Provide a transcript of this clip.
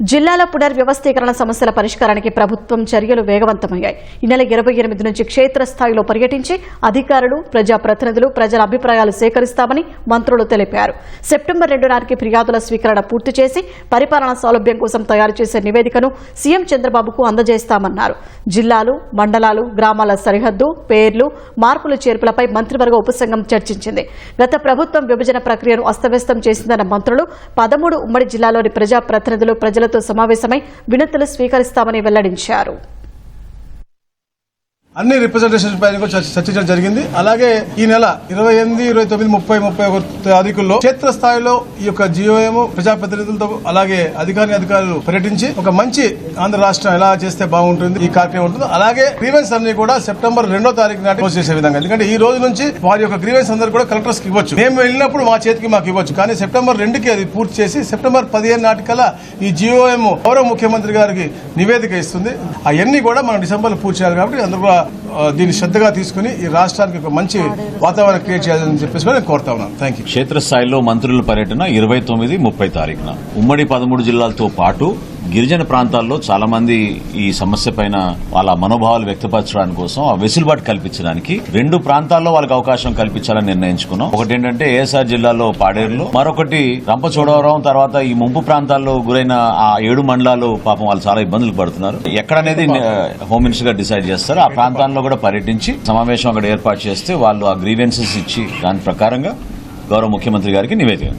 జిల్లాల పునర్వ్యవస్థీకరణ సమస్యల పరిష్కారానికి ప్రభుత్వం చర్యలు వేగవంతమయ్యాయి. ఈ నెల ఇరవై ఎనిమిది నుంచి క్షేత్రస్థాయిలో పర్యటించి అధికారులు ప్రజాప్రతినిధులు ప్రజల అభిప్రాయాలు సేకరిస్తామని మంత్రులు తెలిపారు. సెప్టెంబర్ రెండు నాటికి ఫిర్యాదుల స్వీకరణ పూర్తి చేసి పరిపాలనా సౌలభ్యం కోసం తయారు చేసే నివేదికను సీఎం చంద్రబాబుకు అందజేస్తామన్నారు. జిల్లాలు మండలాలు గ్రామాల సరిహద్దు పేర్లు మార్పులు చేర్పులపై మంత్రివర్గ ఉపసంఘం చర్చించింది. గత ప్రభుత్వం విభజన ప్రక్రియను అస్తవ్యస్తం చేసిందన్న మంత్రులు పదమూడు ఉమ్మడి జిల్లాలోని ప్రజాప్రతినిధులు అధికారులతో సమావేశమై వినతులు స్వీకరిస్తామని వెల్లడించారు అన్ని రిప్రజెంటేషన్ పైన చర్చించడం జరిగింది. అలాగే ఈ నెల ఇరవై ఎనిమిది ఇరవై తొమ్మిది ముప్పై ముప్పై ఒక తారీఖుల్లో క్షేత్ర స్థాయిలో ఈ యొక్క జియోఎం ప్రజాప్రతినిధులతో అలాగే అధికారి అధికారులు పర్యటించి ఒక మంచి ఆంధ్ర రాష్ట్రం ఎలా చేస్తే బాగుంటుంది ఈ కార్యక్రమం ఉంటుంది. అలాగే గ్రీవెన్స్ అన్ని కూడా సెప్టెంబర్ రెండో తారీఖు నాటి క్లోజ్ చేసే విధంగా. ఎందుకంటే ఈ రోజు నుంచి వారి యొక్క గ్రీవెన్స్ అందరూ కూడా కలెక్టర్స్కి ఇవ్వచ్చు. మేము వెళ్ళినప్పుడు మా చేతికి మాకు ఇవ్వచ్చు. కానీ సెప్టెంబర్ రెండుకి అది పూర్తి చేసి సెప్టెంబర్ పదిహేను నాటికల్లా ఈ జియోఎం గౌరవ ముఖ్యమంత్రి గారికి నివేదిక ఇస్తుంది. అవన్నీ కూడా మనం డిసెంబర్ పూర్తి చేయాలి కాబట్టి అందరూ కూడా దీన్ని శ్రద్ధగా తీసుకుని ఈ రాష్ట్రానికి ఒక మంచి వాతావరణం క్రియేట్ చేయాలని చెప్పేసి కూడా నేను కోరుతా ఉన్నాను. థ్యాంక్ యూ క్షేత్రస్థాయిలో మంత్రుల పర్యటన ఇరవై తొమ్మిది ముప్పై తారీఖున. ఉమ్మడి పదమూడు జిల్లాలతో పాటు గిరిజన ప్రాంతాల్లో చాలా మంది ఈ సమస్య పైన వాళ్ళ మనోభావాలు వ్యక్తపరచడానికి కోసం ఆ వెసులుబాటు కల్పించడానికి రెండు ప్రాంతాల్లో వాళ్ళకి అవకాశం కల్పించాలని నిర్ణయించుకున్నాం. ఒకటి ఏంటంటే ఏఎస్ఆర్ జిల్లాలో పాడేరులో మరొకటి రంపచోడవరం తర్వాత ఈ ముంపు ప్రాంతాల్లో గురైన ఆ ఏడు మండలాలు పాపం వాళ్ళు చాలా ఇబ్బందులు పడుతున్నారు. ఎక్కడనేది హోమ్ మినిస్టర్ గారు డిసైడ్ చేస్తారు. ఆ ప్రాంతాల్లో కూడా పర్యటించి సమావేశం అక్కడ ఏర్పాటు చేస్తే వాళ్ళు ఆ గ్రీవెన్సెస్ ఇచ్చి దాని ప్రకారంగా గౌరవ ముఖ్యమంత్రి గారికి నివేదిక